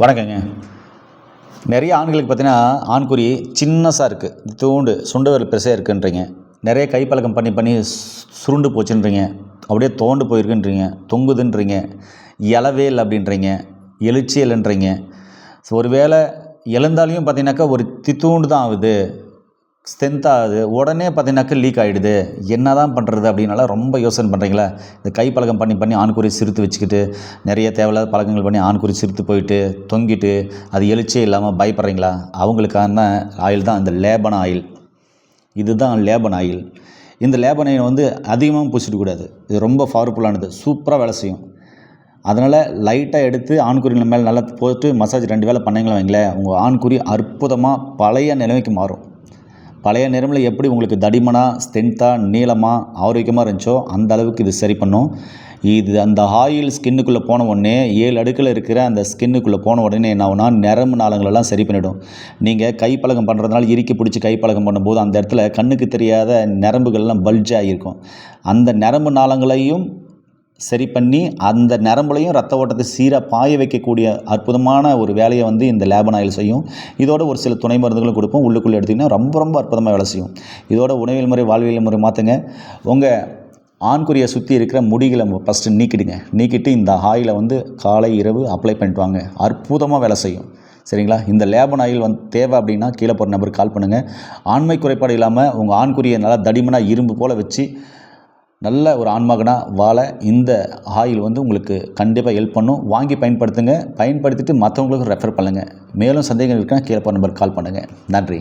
வணக்கங்க. நிறைய ஆண்களுக்கு பார்த்தீங்கன்னா ஆண்குறி சின்னசாக இருக்குது தூண்டு சுண்டவர் பெருசாக இருக்குன்றீங்க. நிறைய கைப்பழக்கம் பண்ணி பண்ணி சு- சுருண்டு போச்சுன்றீங்க. அப்படியே தோண்டு போயிருக்குன்றீங்க. தொங்குதுன்றீங்க. இலவே இல்லை அப்படின்றீங்க. எழுச்சி இல்லைன்றீங்க. ஸோ ஒருவேளை எழுந்தாலையும் பார்த்தீங்கன்னாக்கா ஒரு தித்தூண்டு தான் ஆகுது. ஸ்ட்ரென்த் ஆகுது. உடனே பார்த்தீங்கன்னாக்கா லீக் ஆகிடுது என்ன தான் பண்ணுறது அப்படின்னால ரொம்ப யோசனை பண்ணுறீங்களா இந்த கை பழக்கம் பண்ணி பண்ணி ஆண்குறி சிரித்து வச்சுக்கிட்டு நிறைய தேவையில்லாத பழக்கங்கள் பண்ணி ஆண்குறி சிரித்து போயிட்டு தொங்கிட்டு அது எழுச்சியே இல்லாமல் பயப்படுறீங்களா? அவங்களுக்கான ஆயில் தான் இந்த லேபன் ஆயில். இதுதான் லேபன் ஆயில். இந்த லேபன் ஆயில் வந்து அதிகமாக பூசிட்டு கூடாது. இது ரொம்ப பவர்ஃபுல்லானது சூப்பராக வேலை செய்யும். அதனால் லைட்டாக எடுத்து ஆண்குறிகள் மேலே நல்லா போட்டு மசாஜ் ரெண்டு வேலை பண்ணிங்களா வைங்களேன் உங்கள் ஆண்குறி அற்புதமாக பழைய நிலைமைக்கு மாறும். பழைய நிறமில் எப்படி உங்களுக்கு தடிமனாக ஸ்ட்ரென்த்தாக நீளமாக ஆரோக்கியமாக இருந்துச்சோ அந்த அளவுக்கு இது சரி பண்ணும். இது அந்த ஆயில் ஸ்கின்னுக்குள்ளே போன உடனே ஏழு அடுக்கில் இருக்கிற அந்த ஸ்கின்னுக்குள்ளே போன உடனே என்ன ஆகுனா நரம்பு நாளங்களெல்லாம் சரி பண்ணிவிடும் நீங்கள் கைப்பழகம் பண்ணுறதுனால இறுக்கி பிடிச்சி கைப்பழக்கம் பண்ணும்போது அந்த இடத்துல கண்ணுக்கு தெரியாத நரம்புகள்லாம் பல்ஜ் ஆகியிருக்கும். அந்த நரம்பு நாளங்களையும் சரி பண்ணி அந்த நரம்புலையும் ரத்த ஓட்டத்தை சீராக பாய வைக்கக்கூடிய அற்புதமான ஒரு வேலையை வந்து இந்த லேபன் ஆயில் செய்யும். இதோட ஒரு சில துணை மருந்துகளும் கொடுப்போம். உள்ளுக்குள்ளே எடுத்திங்கன்னா ரொம்ப ரொம்ப அற்புதமாக வேலை செய்யும். இதோட உணவியல் முறை வாழ்வியல் முறை மாற்றுங்க உங்கள் ஆண்குறியை சுற்றி இருக்கிற முடிகளை ஃபஸ்ட்டு நீக்கிடுங்க. நீக்கிட்டு இந்த ஆயிலை வந்து காலை இரவு அப்ளை பண்ணிட்டு வாங்க. அற்புதமாக வேலை செய்யும். சரிங்களா? இந்த லேபன் ஆயில் வந்து தேவை அப்படின்னா கீழே போகிற நம்பருக்கு கால் பண்ணுங்கள் ஆண்மை குறைபாடு இல்லாமல் உங்கள் ஆண்குறியை நல்லா தடிமனாக இரும்பு போல் வச்சு நல்ல ஒரு ஆண்மகனாக வாழ இந்த ஆயில் வந்து உங்களுக்கு கண்டிப்பாக ஹெல்ப் பண்ணும். வாங்கி பயன்படுத்துங்க. பயன்படுத்திட்டு மற்றவங்களுக்கு ரெஃபர் பண்ணுங்கள் மேலும் சந்தேகம் இருக்குன்னா கீழே போகிற நம்பருக்கு கால் பண்ணுங்கள் நன்றி.